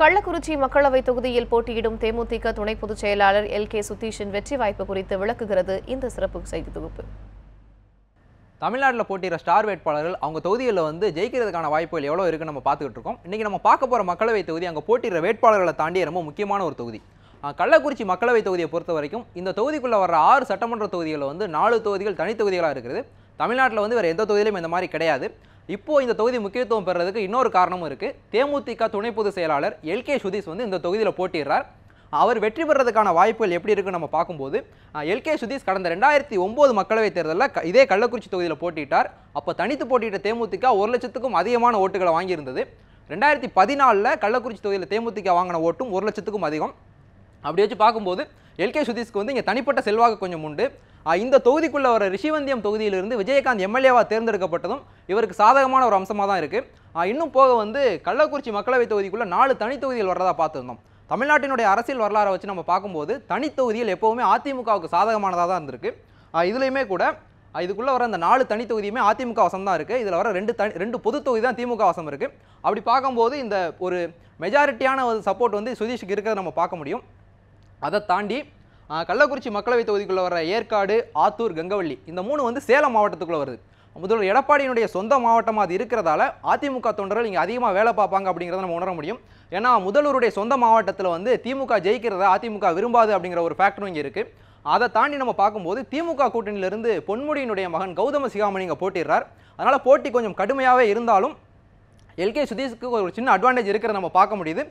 கள்ளக்குறிச்சி மக்களவை தொகுதியில் போட்டியிடும் தேமுதிக துணை பொதுச் செயலாளர் எல். கே. சுதீஷின் வெற்றி வாய்ப்பு குறித்து விளக்குகிறது இந்த சிறப்பு செய்தி தொகுப்பு. தமிழ்நாட்டில் போட்டியிற ஸ்டார் வேட்பாளர்கள் அவங்க தொகுதிகளில் வந்து ஜெயிக்கிறதுக்கான வாய்ப்புகள் எவ்வளோ இருக்குன்னு நம்ம பார்த்துக்கிட்டு இருக்கோம். இன்றைக்கி நம்ம பார்க்க போகிற மக்களவை தொகுதி அங்கே போட்டியிற வேட்பாளர்களை தாண்டி ரொம்ப முக்கியமான ஒரு தொகுதி. கள்ளக்குறிச்சி மக்களவை தொகுதியை பொறுத்த வரைக்கும் இந்த தொகுதிக்குள்ளே வர ஆறு சட்டமன்ற தொகுதிகளில் வந்து நாலு தொகுதிகள் தனி தொகுதிகளாக இருக்குது. தமிழ்நாட்டில் வந்து வேறு எந்த தொகுதியிலும் இந்த மாதிரி கிடையாது. இப்போது இந்த தொகுதி முக்கியத்துவம் பெறுறதுக்கு இன்னொரு காரணமும் இருக்குது தேமுதிக துணை பொதுச் செயலாளர் எல்கே சுதீஷ் வந்து இந்த தொகுதியில் போட்டிடுறார் அவர் வெற்றி பெறதுக்கான வாய்ப்புகள் எப்படி இருக்குன்னு நம்ம பார்க்கும்போது எல்கே சுதீஷ் கடந்த ரெண்டாயிரத்தி ஒம்பது மக்களவைத் தேர்தலில் க- இதே கள்ளக்குறிச்சி தொகுதியில் போட்டியிட்டார். அப்போ தனித்து போட்டியிட்ட தேமுதிக ஒரு லட்சத்துக்கும் அதிகமான ஓட்டுகளை வாங்கியிருந்தது. ரெண்டாயிரத்தி பதினாலில் கள்ளக்குறிச்சி தொகுதியில் தேமுதிக வாங்கின ஓட்டும் ஒரு லட்சத்துக்கும் அதிகம். அப்படி வச்சு பார்க்கும்போது எல்கே சுதீஷ்க்கு வந்து இங்கே தனிப்பட்ட செல்வாக்கு கொஞ்சம் உண்டு. இந்த தொகுதிக்குள்ள வர ரிஷிவந்தியம் தொகுதியிலிருந்து விஜயகாந்த் எம்எல்ஏவாக தேர்ந்தெடுக்கப்பட்டதும் இவருக்கு சாதகமான ஒரு அம்சமாக தான் இருக்குது இன்னும் போக வந்து கள்ளக்குறிச்சி மக்களவை தொகுதிக்குள்ளே நாலு தனித்தொகுதிகள் வர்றதா பார்த்துருந்தோம். தமிழ்நாட்டினுடைய அரசியல் வரலாறை வச்சு நம்ம பார்க்கும்போது தனித்தொகுதியில் எப்போவுமே அதிமுகவுக்கு சாதகமானதாக தான் இருந்திருக்கு. இதுலேயுமே இதுலையுமே கூட இதுக்குள்ளே வர அந்த நாலு தனி தொகுதியுமே அதிமுக வசம் தான் இருக்குது இதில் வர ரெண்டு தனி ரெண்டு பொது தொகுதி தான் திமுக வசம் இருக்குது அப்படி பார்க்கும்போது இந்த ஒரு மெஜாரிட்டியான ஒரு சப்போர்ட் வந்து சுதீஷுக்கு இருக்கிறத நம்ம பார்க்க முடியும். அதை தாண்டி கள்ளக்குறிச்சி மக்களவை தொகுதிக்குள்ளே வர ஏற்காடு ஆத்தூர் கங்கவள்ளி இந்த மூணு வந்து சேலம் மாவட்டத்துக்குள்ளே வருது. முதல்வர் எடப்பாடியினுடைய சொந்த மாவட்டமாக அது இருக்கிறதால அதிமுக தொண்டர்கள் இங்கே அதிகமாக வேலை பார்ப்பாங்க அப்படிங்கிறத நம்ம உணர முடியும். ஏன்னா முதல்வருடைய சொந்த மாவட்டத்தில் வந்து திமுக ஜெயிக்கிறத அதிமுக விரும்பாது அப்படிங்கிற ஒரு ஃபேக்டரும் இங்கே இருக்குது அதை தாண்டி நம்ம பார்க்கும்போது திமுக கூட்டணியிலிருந்து பொன்முடியினுடைய மகன் கௌதம சிகாமணி இங்கே போட்டிடுறார். அதனால் போட்டி கொஞ்சம் கடுமையாகவே இருந்தாலும் எல்கே சுதீஷுக்கு ஒரு சின்ன அட்வான்டேஜ் இருக்கிறத நம்ம பார்க்க முடியுது.